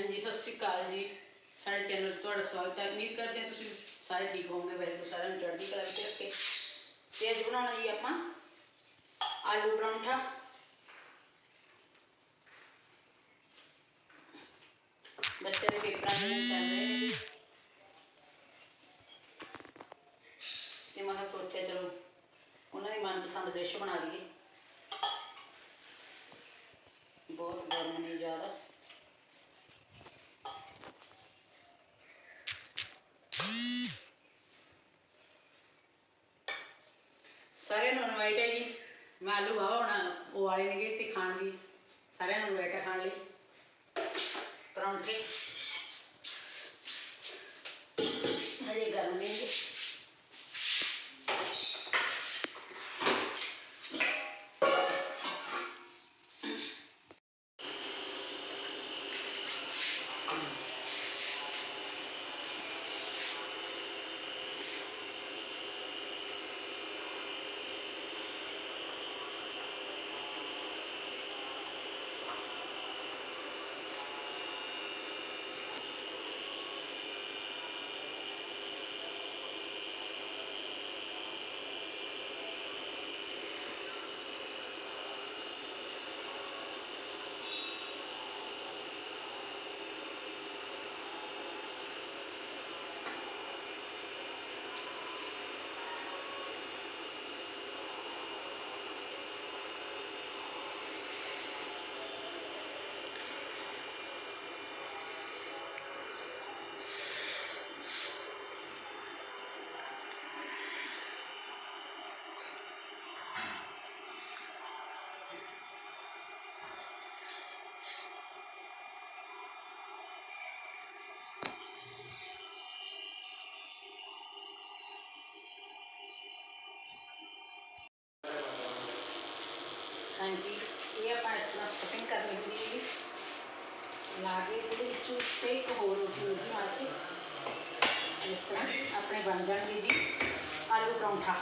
ਹਾਂਜੀ, ਸਤਿ ਸ਼੍ਰੀ ਅਕਾਲ ਜੀ। ਸਾਡੇ ਚੈਨਲ 'ਤੇ ਤੁਹਾਡਾ ਸਵਾਗਤ ਹੈ। ਉਮੀਦ ਕਰਦੇ ਹਾਂ ਤੁਸੀਂ ਸਾਰੇ ਠੀਕ ਹੋਵੋਗੇ ਵਾਹਿਗੁਰੂ ਸਾਰਿਆਂ ਨੂੰ ਚੜ੍ਹਦੀ ਕਲਾ ਵਿੱਚ ਰੱਖੇ। ਤੇ ਅੱਜ ਬਣਾਉਣਾ ਜੀ ਆਪਾਂ ਆਲੂ ਪਰੌਂਠਾ। ਬੱਚੇ ਦੇ ਪੇਪਰਾਂ ਦੇ ਚੱਲ ਰਹੇ ਨੇ ਜੀ। ਤੇ ਮੈਂ ਕਿਹਾ ਸੋਚਿਆ ਚਲੋ ਉਹਨਾਂ ਦੀ ਮਨਪਸੰਦ ਡਿਸ਼ ਬਣਾ ਲਈਏ। ਬਹੁਤ ਗਰਮ ਨਹੀਂ ਜ਼ਿਆਦਾ ਸਾਰਿਆਂ ਨੂੰ ਇਨਵਾਈਟ ਹੈ ਜੀ ਮੈਂ ਆਲੂ ਬਾਵਾ ਹੁਣ ਉਹ ਵਾਲੇ ਨੇਗੇ ਤੇ ਖਾਣ ਦੀ। ਸਾਰਿਆਂ ਨੂੰ ਬੈਠਾ ਖਾਣ ਲਈ। ਪਰੌਂਠੇ। ਹਰੇ ਗਰਮ ਨੇ। ਜੀ ਹਾਂਜੀ ਇਹ ਆਪਾਂ ਇਸ ਤਰ੍ਹਾਂ ਸਟਫਿੰਗ ਕਰਨੀ ਹੁੰਦੀ ਹੈ ਜੀ ਲਾ ਕੇ ਇਹਦੇ ਵਿੱਚ ਉੱਤੇ ਇੱਕ ਹੋਰ ਰੋਟੀ ਹੁੰਦੀ ਮਾਰ ਕੇ ਇਸ ਤਰ੍ਹਾਂ ਆਪਣੇ ਬਣ ਜਾਣਗੇ ਜੀ ਆਲੂ ਪਰੌਂਠਾ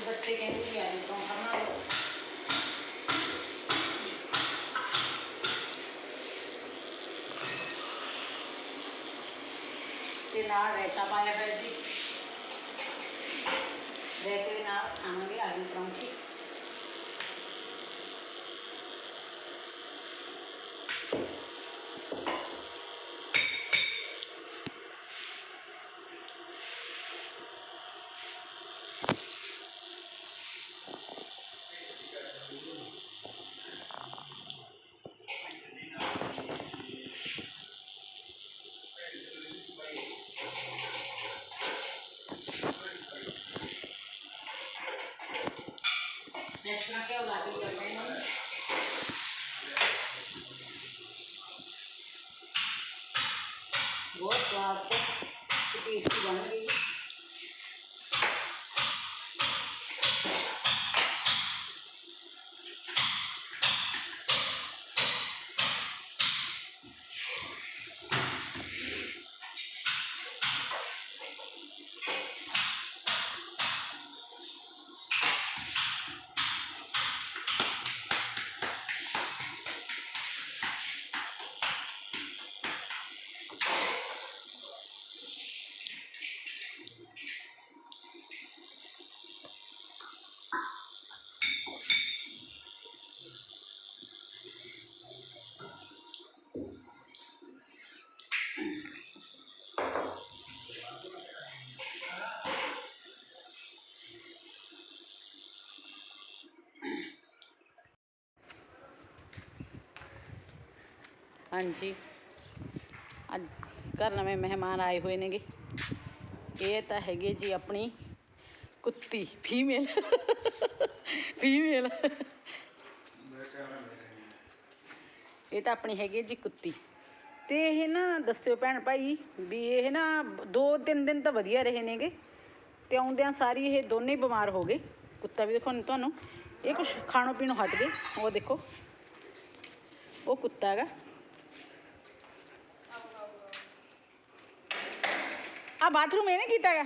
ਅੱਜ ਬੱਚੇ ਕਹਿੰਦੇ ਕਿ ਆਲੂ ਪਰੌਂਠਾ ਬਣਾ ਲਓ ਤੇ ਨਾਲ ਰਾਇਤਾ ਪਾਇਆ ਹੋਇਆ ਜੀ। ਰਾਇਤੇ ਦੇ ਨਾਲ ਖਾਵਾਂਗੇ ਆਲੂ ਪਰੌਂਠੇ। ਹਾਂਜੀ। ਅੱਜ ਘਰ ਨਵੇਂ ਮਹਿਮਾਨ ਆਏ ਹੋਏ ਨੇਗੇ। ਇਹ ਤਾਂ ਹੈਗੇ ਜੀ ਆਪਣੀ ਕੁੱਤੀ, ਫੀਮੇਲ। ਫੀਮੇਲ। ਇਹ ਤਾਂ ਆਪਣੀ ਹੈਗੀ ਹੈ ਜੀ ਕੁੱਤੀ। ਤੇ ਇਹ ਨਾ ਦੱਸਿਓ ਭੈਣ ਭਾਈ ਵੀ ਇਹ ਨਾ ਦੋ ਤਿੰਨ ਦਿਨ ਤਾਂ ਵਧੀਆ ਰਹੇ ਨੇਗੇ। ਤੇ ਆਉਂਦਿਆਂ ਸਾਰੀ ਇਹ ਦੋਨੇ ਬਿਮਾਰ ਹੋ ਗਏ। ਕੁੱਤਾ ਵੀ ਦੇਖੋ ਤੁਹਾਨੂੰ। ਇਹ ਕੁਛ ਖਾਣੋ ਪੀਣੋਂ ਹਟ ਗਏ। ਉਹ ਦੇਖੋ। ਉਹ ਕੁੱਤਾ ਹੈਗਾ। ਬਾਥਰੂਮ ਇਹਨੇ ਕੀਤਾ ਹੈਗਾ?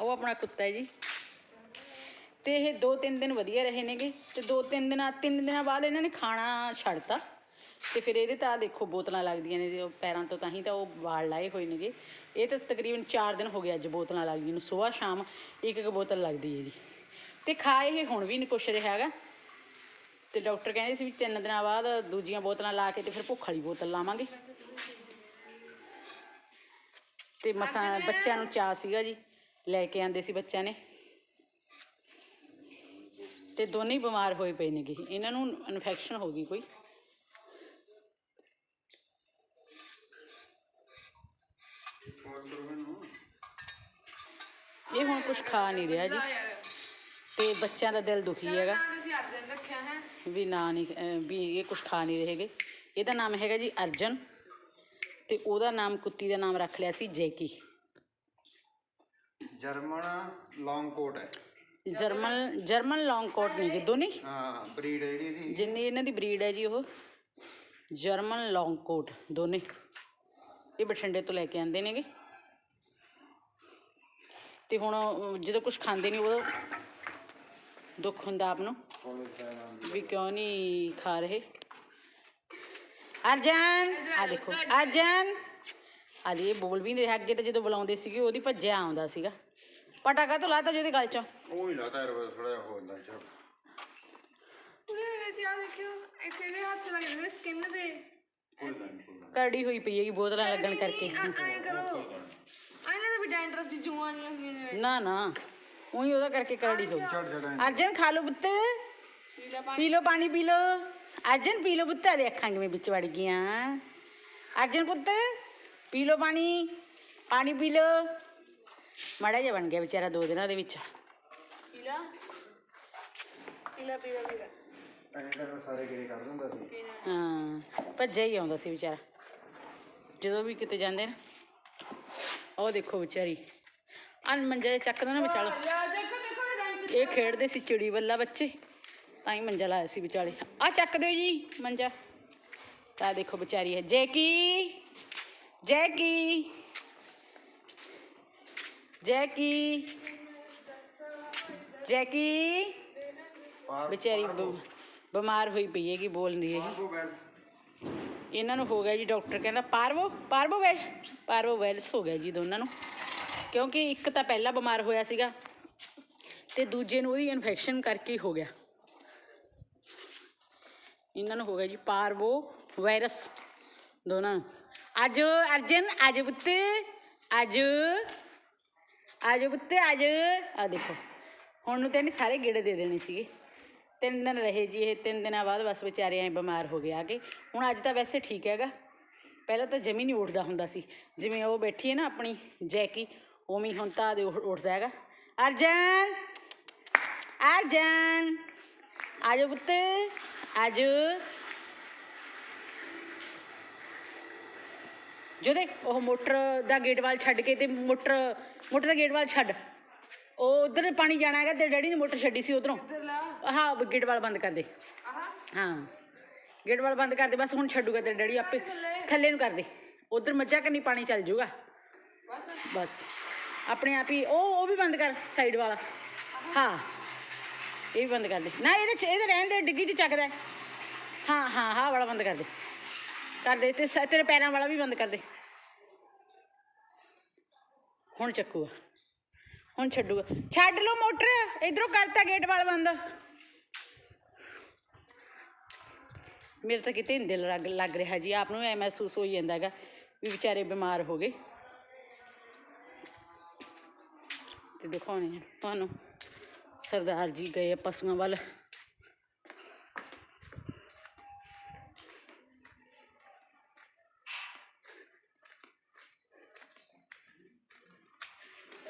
ਉਹ ਆਪਣਾ ਕੁੱਤਾ ਹੈ ਜੀ। ਤੇ ਇਹ ਦੋ ਤਿੰਨ ਦਿਨ ਵਧੀਆ ਰਹੇ ਨੇਗੇ। ਤੇ ਦੋ ਤਿੰਨ ਦਿਨਾਂ ਤਿੰਨ ਦਿਨਾਂ ਬਾਅਦ ਇਹਨਾਂ ਨੇ ਖਾਣਾ ਛੱਡਤਾ। ਤੇ ਫਿਰ ਇਹਦੇ ਤਾਂ ਦੇਖੋ ਬੋਤਲਾਂ ਲੱਗਦੀਆਂ ਨੇ ਤੇ ਉਹ ਪੈਰਾਂ ਤੋਂ ਤਾਂ ਹੀ ਤਾਂ ਉਹ ਵਾਲ ਲਾਏ ਹੋਏ ਨੇਗੇ। ਇਹ ਤਾਂ ਤਕਰੀਬਨ 4 ਦਿਨ ਹੋ ਗਏ ਅੱਜ ਬੋਤਲਾਂ ਲੱਗਦੀਆਂ ਨੂੰ। ਸਵੇਰ, ਸ਼ਾਮ ਇੱਕ ਇੱਕ ਬੋਤਲ ਲੱਗਦੀ ਹੈ ਜੀ ਤੇ ਖਾ ਇਹ ਹੁਣ ਵੀ ਨਹੀਂ ਕੁਛ ਰਿਹਾ ਹੈਗਾ। ਤੇ ਡਾਕਟਰ ਕਹਿੰਦੇ ਸੀ ਵੀ ਤਿੰਨ ਦਿਨਾਂ ਬਾਅਦ ਦੂਜੀਆਂ ਬੋਤਲਾਂ ਲਾ ਕੇ ਤੇ ਫਿਰ ਭੁੱਖ ਵਾਲੀ ਬੋਤਲ ਲਾਵਾਂਗੇ। ਤੇ ਮਸਾਂ ਬੱਚਿਆਂ ਨੂੰ ਚਾਹ ਸੀਗਾ ਜੀ, ਲੈ ਕੇ ਆਂਦੇ ਸੀ ਬੱਚਿਆਂ ਨੇ। ਤੇ ਦੋਨੇ ਹੀ ਬਿਮਾਰ ਹੋਏ ਪਏ ਨੇਗੇ। ਇਹਨਾਂ ਨੂੰ ਇਨਫੈਕਸ਼ਨ ਹੋ ਗਈ ਕੋਈ। ਇਹ ਹੁਣ ਕੁਝ ਖਾ ਨਹੀਂ ਰਿਹਾ ਜੀ। ਤੇ ਬੱਚਿਆਂ ਦਾ ਦਿਲ ਦੁਖੀ ਹੈਗਾ। ਵੀ ਨਾ ਨਹੀਂ ਵੀ ਇਹ ਕੁਝ ਖਾ ਨਹੀਂ ਰਹੇਗੇ ਇਹਦਾ ਨਾਮ ਹੈਗਾ ਜੀ ਅਰਜਨ। ਤੇ ਉਹਦਾ ਨਾਮ ਕੁੱਤੀ ਦਾ ਨਾਮ ਰੱਖ ਲਿਆ ਸੀ ਜੈਕੀ। ਜਰਮਨ ਲੌਂਗ ਕੋਟ ਹੈ। ਜਰਮਨ ਜਰਮਨ ਲੌਂਗ ਕੋਟ ਨਹੀਂ ਗੇ ਦੋਨੇ ਹੀ। ਬਰੀਡ ਹੈ ਜਿਹੜੀ ਇਹਦੀ। ਜਿੰਨੀ ਇਹਨਾਂ ਦੀ ਬਰੀਡ ਹੈ ਜੀ ਉਹ। ਜਰਮਨ ਲੌਂਗ ਕੋਟ ਦੋਨੇ। ਇਹ ਬਠਿੰਡੇ ਤੋਂ ਲੈ ਕੇ ਆਂਦੇ ਨੇਗੇ। ਤੇ ਹੁਣ ਜਦੋਂ ਕੁਝ ਖਾਂਦੇ ਨਹੀਂ ਉਦੋਂ ਦੁੱਖ ਹੁੰਦਾ ਆਪ ਨੂੰ। ਵੀ ਕਿਉਂ ਨਹੀਂ ਖਾ ਰਹੇ? ਅਰਜਨ ਆ ਦੇਖੋ ਅਰਜਨ। ਆ ਇਹ ਬੋਲ ਵੀ ਨਹੀਂ ਰਿਹਾ ਅੱਗੇ ਤੇ ਜਦੋਂ ਬੁਲਾਉਂਦੇ ਸੀਗੇ ਉਹਦੀ ਭੱਜਿਆ ਆਉਂਦਾ ਸੀਗਾ। ਪਟਾਕਾ ਤੋਂ ਲਾਤਾ ਜਿਹਦੇ ਗਲ ਚੋਂ? ਉਹ ਹੀ ਲਾਤਾ ਯਾਰ ਥੋੜਾ ਜਿਹਾ ਹੋ ਜਾਂਦਾ ਚਲ। ਉਹਦੇ ਵਿੱਚ ਆ ਦੇਖਿਓ ਇੱਥੇ ਦੇ ਹੱਥ ਲੱਗਦੇ ਨੇ ਸਕਿਨ ਤੇ ਕੋਈ ਗੱਲ ਨਹੀਂ ਕੋਈ ਗੱਲ ਕਰੜੀ ਹੋਈ ਪਈ ਹੈਗੀ ਬੋਤਲਾਂ ਲੱਗਣ ਕਰਕੇ। ਐ ਕਰੋ। ਆਇਨਾ ਦਾ ਵੀ ਡੈਂਡਰਫ ਦੀ ਜੂਆਂ ਨਹੀਂ ਹੁੰਦੀਆਂ ਨੇ। ਨਾ ਨਾ ਉਹੀ ਉਹਦਾ ਕਰਕੇ ਕਰੜੀ ਹੋ ਗਈ। ਛੱਡ ਛੱਡ ਅਰਜਨ ਖਾ ਲਓ ਪੁੱਤ। ਪੀਲਾ ਪੀ ਲਓ ਪਾਣੀ ਪੀ ਲਓ। ਅਰਜਨ ਪੀ ਲਓ ਪੁੱਤ ਆ ਅੱਖਾਂ ਕਿਵੇਂ ਵਿੱਚ ਵੜ ਗਈਆਂ। ਅਰਜਨ ਪੁੱਤ ਪੀ ਲਓ ਪਾਣੀ ਪਾਣੀ ਪੀ ਲਓ। ਮਾੜਾ ਜਿਹਾ ਬਣ ਗਿਆ ਵਿਚਾਰਾ ਦੋ ਦਿਨਾਂ ਦੇ ਵਿੱਚ। ਸਾਰੇ ਗੇੜੇ ਕਰ ਦਿੰਦਾ ਸੀ। ਹਾਂ ਭੱਜਿਆ ਹੀ ਆਉਂਦਾ ਸੀ ਵਿਚਾਰਾ। ਜਦੋਂ ਵੀ ਕਿਤੇ ਜਾਂਦੇ ਨਾ ਉਹ ਦੇਖੋ ਵਿਚਾਰੀ। ਅਨ ਮੰਜਾ ਜਿਹਾ ਚੱਕ ਦੋ ਨਾ ਵਿਚਾਲੋ। ਦੇਖੋ ਦੇਖੋ ਇਹ ਖੇਡਦੇ ਸੀ ਚਿੜੀ ਬੱਲਾ ਬੱਚੇ। ਤਾਂ ਹੀ ਮੰਜਾ ਲਾਇਆ ਸੀ ਵਿਚਾਲੇ। ਆ ਚੱਕ ਦਿਓ ਜੀ ਮੰਜਾ। ਤਾਂ ਦੇਖੋ ਵਿਚਾਰੀ ਹੈ। ਜੈਕੀ ਜੈਕੀ ਜੈਕੀ ਜੈਕੀ ਵਿਚਾਰੀ ਬਿਮਾਰ ਹੋਈ ਪਈ ਹੈਗੀ, ਬੋਲ ਨਹੀਂ ਰਹੀ। ਇਹਨਾਂ ਨੂੰ ਹੋ ਗਿਆ ਜੀ ਡਾਕਟਰ ਕਹਿੰਦਾ, ਪਾਰਵੋ ਪਾਰਵੋ ਵੈਸ਼, ਪਾਰਵੋ ਵੈਲਸ ਹੋ ਗਿਆ ਜੀ ਦੋਨਾਂ ਨੂੰ। ਕਿਉਂਕਿ ਇੱਕ ਤਾਂ ਪਹਿਲਾਂ ਬਿਮਾਰ ਹੋਇਆ ਸੀਗਾ ਤੇ ਦੂਜੇ ਨੂੰ ਉਹਦੀ ਇਨਫੈਕਸ਼ਨ ਕਰਕੇ ਹੋ ਗਿਆ। ਇਹਨਾਂ ਨੂੰ ਹੋ ਗਿਆ ਜੀ ਪਾਰਵੋ ਵਾਇਰਸ। ਦੋਨਾਂ। ਨੂੰ ਅੱਜ ਅਰਜਨ, ਅੱਜ ਪੁੱਤ, ਅੱਜ ਅੱਜ ਪੁੱਤ, ਅੱਜ। ਆ ਦੇਖੋ, ਹੁਣ ਨੂੰ ਤਾਂ ਇਹਨੇ ਸਾਰੇ ਗੇੜੇ ਦੇ ਦੇਣੇ ਸੀਗੇ। ਤਿੰਨ ਦਿਨ ਰਹੇ ਜੀ ਇਹ, ਤਿੰਨ ਦਿਨਾਂ ਬਾਅਦ ਬਸ ਵਿਚਾਰੇ ਐ ਬਿਮਾਰ ਹੋ ਗਿਆ ਆ ਕੇ। ਹੁਣ ਅੱਜ ਤਾਂ ਵੈਸੇ ਠੀਕ ਹੈਗਾ। ਪਹਿਲਾਂ ਤਾਂ ਜਮੀ ਨਹੀਂ ਉੱਠਦਾ ਹੁੰਦਾ ਸੀ। ਜਿਵੇਂ ਉਹ ਬੈਠੀ ਹੈ ਨਾ ਆਪਣੀ ਜੈਕੀ, ਉਵੇਂ ਹੁਣ ਤਾਂ ਦੇ ਉੱਠਦਾ ਹੈਗਾ। ਅਰਜਨ! ਅਰਜਨ! ਆਜੋ ਪੁੱਤ। ਆਜੋ ਜੋਦੇ ਉਹ ਮੋਟਰ ਦਾ ਗੇਟ ਵਾਲ ਛੱਡ ਕੇ ਤੇ ਮੋਟਰ ਮੋਟਰ ਦਾ ਗੇਟ ਵਾਲ ਛੱਡ। ਉਹ ਉਧਰ ਪਾਣੀ ਜਾਣਾ ਹੈਗਾ ਤੇ ਡੈਡੀ ਨੇ ਮੋਟਰ ਛੱਡੀ ਸੀ ਉਧਰੋਂ। ਹਾਂ ਗੇਟ ਵਾਲ ਬੰਦ ਕਰ ਦੇ। ਹਾਂ। ਗੇਟ ਵਾਲ ਬੰਦ ਕਰ ਦੇ ਬਸ ਹੁਣ ਛੱਡੂਗਾ ਤੇਰਾ ਡੈਡੀ ਆਪੇ। ਥੱਲੇ। ਨੂੰ ਕਰ ਦੇ। ਉਧਰ ਮੱਝਾਂ ਕੰਨੀ ਪਾਣੀ ਚੱਲ ਜਾਊਗਾ ਬਸ। ਬਸ। ਆਪਣੇ ਆਪ ਹੀ ਉਹ ਉਹ ਵੀ ਬੰਦ ਕਰ ਸਾਈਡ ਵਾਲਾ। ਹਾਂ। ਇਹ ਵੀ ਬੰਦ ਕਰ ਦੇ। ਨਾ, ਇਹਦੇ ਚ, ਇਹਦੇ ਰਹਿਣ ਦੇ, ਡਿੱਗੀ ਚ ਚੱਕਦਾ ਹਾਂ। ਹਾਂ ਹਾਂ ਵਾਲਾ ਬੰਦ ਕਰ ਦੇ। ਕਰ ਦੇ, ਤੇ ਤੇਰੇ ਪੈਰਾਂ ਵਾਲਾ ਵੀ ਬੰਦ ਕਰ ਦੇ। ਹੁਣ ਚੱਕੂਗਾ। ਹੁਣ ਛੱਡੂਗਾ। ਛੱਡ ਲਓ ਮੋਟਰ, ਇਧਰੋਂ ਕਰਤਾ ਗੇਟ ਵਾਲਾ ਬੰਦ। ਮੇਰੇ ਤਾਂ ਕਿਤੇ ਦਿਲ ਲੱਗ ਲੱਗ ਰਿਹਾ ਜੀ। ਆਪ ਨੂੰ ਐ ਮਹਿਸੂਸ ਹੋਈ ਜਾਂਦਾ ਹੈਗਾ ਵੀ ਵਿਚਾਰੇ ਬਿਮਾਰ ਹੋ ਗਏ। ਤੇ ਦਿਖਾਉਣੇ ਤੁਹਾਨੂੰ। ਸਰਦਾਰ ਜੀ ਗਏ ਪਸ਼ੂਆਂ ਵੱਲ।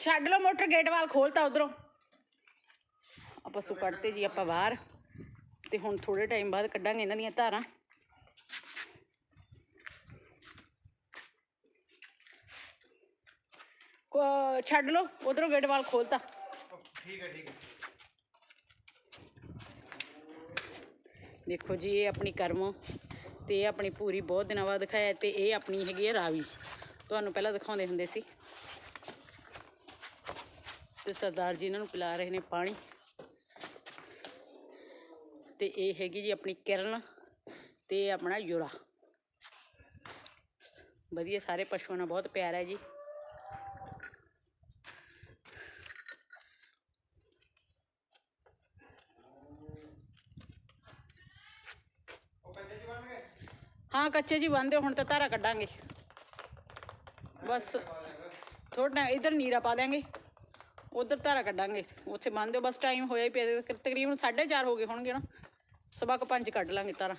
ਛੱਡ ਲੋ ਮੋਟਰ ਗੇਟ ਵਾਲ ਖੋਲਤਾ ਉਧਰੋਂ। ਆ ਪਸ਼ੂ ਕੱਢਤੇ ਜੀ ਆਪਾਂ ਬਾਹਰ, ਤੇ ਹੁਣ ਥੋੜੇ ਟਾਈਮ ਬਾਅਦ ਕੱਢਾਂਗੇ ਇਹਨਾਂ ਦੀਆਂ ਧਾਰਾਂ। ਛੱਡ ਲੋ ਉਧਰੋਂ ਗੇਟ ਵਾਲ ਖੋਲਤਾ। ਠੀਕ ਹੈ ਠੀਕ ਹੈ। ਦੇਖੋ ਜੀ, ਇਹ ਆਪਣੀ ਕਰਮ ਤੇ ਇਹ ਆਪਣੀ ਪੂਰੀ ਬਹੁਤ ਦਿਨਾਂ ਬਾਅਦ ਦਿਖਾਇਆ ਤੇ ਇਹ ਆਪਣੀ ਹੈਗੀ ਹੈ ਰਾਵੀ। ਤੁਹਾਨੂੰ ਪਹਿਲਾਂ ਦਿਖਾਉਂਦੇ ਹੁੰਦੇ ਸੀ। ਤੇ ਸਰਦਾਰ ਜੀ ਇਹਨਾਂ ਨੂੰ ਪਿਲਾ ਰਹੇ ਨੇ ਪਾਣੀ। ਤੇ ਇਹ ਹੈਗੀ ਜੀ ਆਪਣੀ ਕਿਰਨ ਤੇ ਇਹ ਆਪਣਾ ਯੁਰਾ। ਵਧੀਆ, ਸਾਰੇ ਪਸ਼ੂਆਂ ਨਾਲ ਬਹੁਤ ਪਿਆਰ ਹੈ ਜੀ। ਹਾਂ, ਕੱਚੇ ਜੀ ਬੰਦੇ ਹੁਣ ਤਾਂ ਧਾਰਾ ਕੱਢਾਂਗੇ। ਬਸ ਥੋੜਾ ਇਧਰ ਨੀਰਾ ਪਾ ਦਿਆਂਗੇ। ਉਧਰ ਧਾਰਾ ਕੱਢਾਂਗੇ। ਉੱਥੇ ਬੰਨ ਦਿਓ ਬਸ ਟਾਈਮ ਹੋਇਆ ਹੀ ਪਿਆ, ਤਕਰੀਬਨ 4:30 ਹੋ ਗਏ ਹੋਣਗੇ ਨਾ। ਸਵਾ ਕੁ ਪੰਜ ਕੱਢ ਲਾਂਗੇ ਧਾਰਾ।